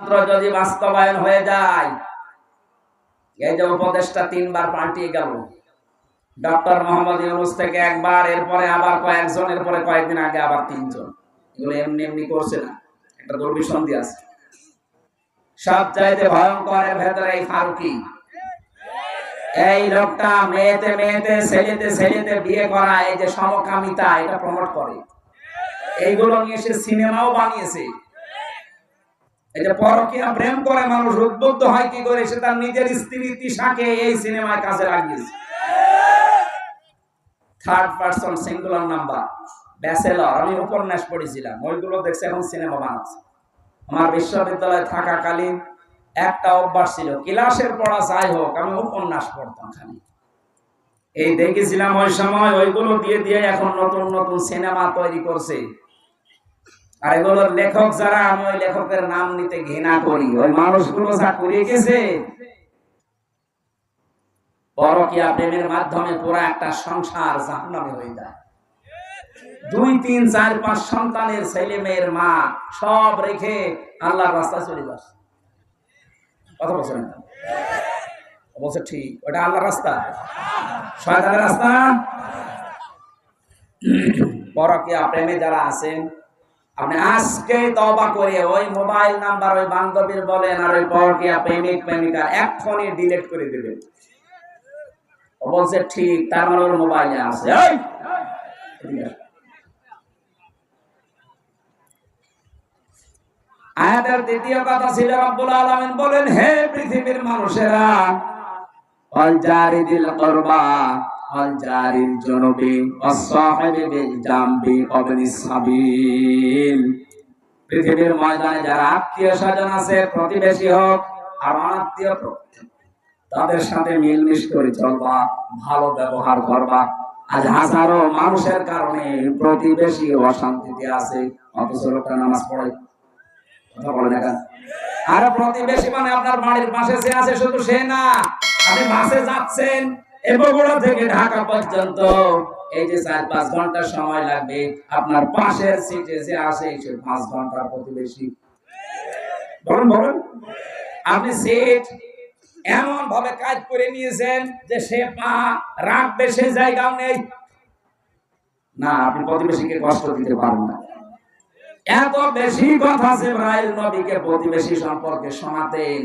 মাত্র যদি বাস্তবায়ন হয়ে যায়, এই যে উপদেশটা তিনবার পাল্টিয়ে গেল। ডক্টর মোহাম্মদ ইউনুস থেকে একবার, এরপরে আবার কয়েকজন, এরপরে কয়েকদিন আগে আবার তিনজন। এগুলো এমনি এমনি করছে না। একটা দুর্বিসন্ধি আছে। সব চাইতে ভেতরে এই ফারুকি। এই লোকটা মেয়েতে মেয়েতে, ছেলেতে ছেলেতে বিয়ে করা, এই যে সমকামিতা, এটা প্রমোট করে। এইগুলো নিয়ে সে সিনেমাও বানিয়েছে। যে পরকীয়া প্রেম করে মানুষ উদ্বুদ্ধ হয় কি করে? সে তার নিজের স্ত্রী তিশাকে এই সিনেমায় লাগিয়েছে। Third person singular number bachelor আমি উপন্যাস পড়েছিলাম। ওইগুলো এখন সিনেমা বানাচ্ছে। আমার বিশ্ববিদ্যালয়ে থাকাকালীন একটা অভ্যাস ছিল, ক্লাসের পড়া যাই হোক, আমি উপন্যাস পড়তাম খালি। এই দেখেছিলাম ওই সময়, ওইগুলো দিয়ে দিয়ে এখন নতুন নতুন সিনেমা তৈরি করছে। আর এগুলোর লেখক যারা, আমি ওই লেখকের নাম নিতে ঘৃণা করি। ওই মানুষগুলো যা করে গেছে। পরকিয়া প্রেমের মাধ্যমে পুরো একটা সংসার জাহান্নামে হয়ে যায়। দুই, তিন, চার, পাঁচ সন্তানের ছেলে মেয়ের মা সব রেখে আল্লাহর রাস্তায় চলে যাচ্ছে কথা বলছেন বলছে ঠিক, ওটা আল্লাহর রাস্তা। শয়তানের রাস্তা? পরকিয়া প্রেমে যারা আছেন আপনি আজকে তবা করে ওই মোবাইল নাম্বার ওই বান্ধবীর বলেন আর ওই পরকিয়া প্রেমিক প্রেমিকা এক্ষুনি ডিলিট করে দেবেন ও বলছে, ঠিক, তার মানে ওর মোবাইলে আছে! আয়াতের দ্বিতীয় কথা ছিল, রব্বুল আলামিন বলেন, হে পৃথিবীর মানুষেরা অল জারিদিল করবা পৃথিবীর ময়দানে যারা আত্মীয় স্বজন আছে, প্রতিবেশী হোক আর অনাত্মীয় তাদের সাথে মিলমিশ করে চলবা, ভালো ব্যবহার করবা। আজ হাজারো মানুষের কারণে প্রতিবেশী অশান্তিতে আছে। অথচ লোকটা নামাজ পড়ে। কথা বলে দেখা আর প্রতিবেশী মানে আপনার বাড়ির পাশে সে আছে, শুধু সে না। আপনি যাচ্ছেন এ থেকে ঢাকা পর্যন্ত এই যে চার, পাঁচ সময় লাগবে, আপনার পাশের সিটে যে আসে, সে পাঁচ ঘণ্টার প্রতিবেশী বলুন বলুন। আপনি সিট এমন ভাবে কাজ করে নিয়েছেন যে সে পা রাখবে, সে জায়গাও নেই। না, আপনি প্রতিবেশীকে কষ্ট দিতে পারেন না। এত বেশি কথা জিব্রাইল নবীকে প্রতিবেশী সম্পর্কে শোনাতেন।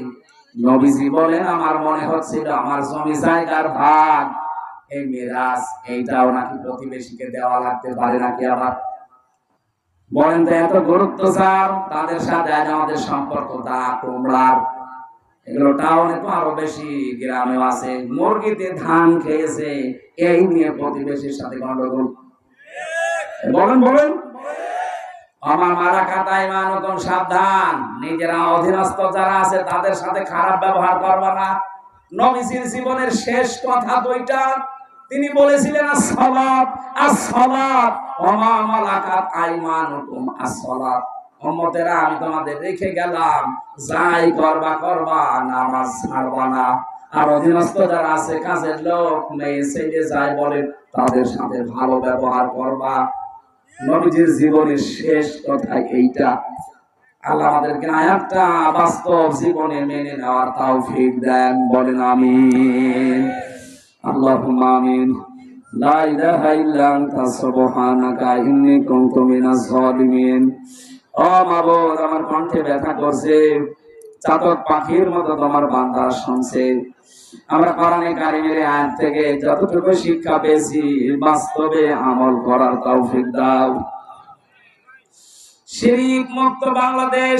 নবীজি বলেন, আমার মনে হচ্ছিল আমার জমি জায়গার ভাগ। এই মিরাজ, এইটাও নাকি প্রতিবেশীকে দেওয়া লাগতে পারে নাকি আবার? বলেন, তো এত গুরুত্ব স্যার, তাদের সাথে আমাদের সম্পর্ক দা তোমরার। এগুলো টাউনে তো আরও বেশি গ্রামেও আছে। মুরগিতে ধান খেয়েছে, এই নিয়ে প্রতিবেশীর সাথে গন্ডগোল। বলেন বলেন। আমার মারা কাটায় মানুষ সাবধান। নিজেরা অধীনস্থ যারা আছে, তাদের সাথে খারাপ ব্যবহার করবা না। নবীজির জীবনের শেষ কথা দুইটা। তিনি বলেছিলেন আমি তোমাদের রেখে গেলাম। যাই করবা করবা, নামাজ ছাড়বা না। আর অধীনস্থ যারা আছে, কাজের লোক, মেয়ে, ছেলে, যাই বলে তাদের সাথে ভালো ব্যবহার করবা। নবীজির জীবনের শেষ কথা এইটা। আল্লাহ আমাদেরকে আয়াতটা বাস্তব জীবনে মেনে নেওয়ার তৌফিক দেন, বলেন আমিন। আল্লাহুম্মা আমিন। লা ইলাহা ইল্লা আনতা, সুবহানাকা, ইন্নী কুনতু মিনাজ জালিমিন ও মাবুদ আমার কণ্ঠে ব্যথা করছে। চাতক পাখির মতো তোমার বান্দা শুনছে। আমরা কোরআনে কারিমের আয়াত থেকে যতটুকু শিক্ষা পেয়েছি, বাস্তবে আমল করার তৌফিক দাও। শিরিক মুক্ত বাংলাদেশ,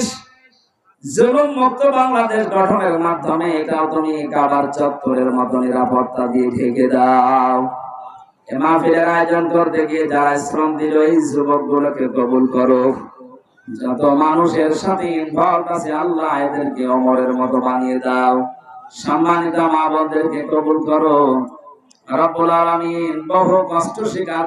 জুলুম মুক্ত বাংলাদেশ গঠনের মাধ্যমে এটাও তুমি কাবার চত্বরের মতো নিরাপত্তা দিয়ে ঢেকে দাও। এ মাহফিলের আয়োজন করতে গিয়ে যারা শ্রম দিল, এই যুবকগুলোকে কবুল করো। যত মানুষের সাথে ইনভলভ আছে, আল্লাহ এদেরকে অমরের মতো বানিয়ে দাও। সম্মানিত মা বোনদেরকে কবুল করো। রব্বুল আলামিন বহু কষ্ট স্বীকার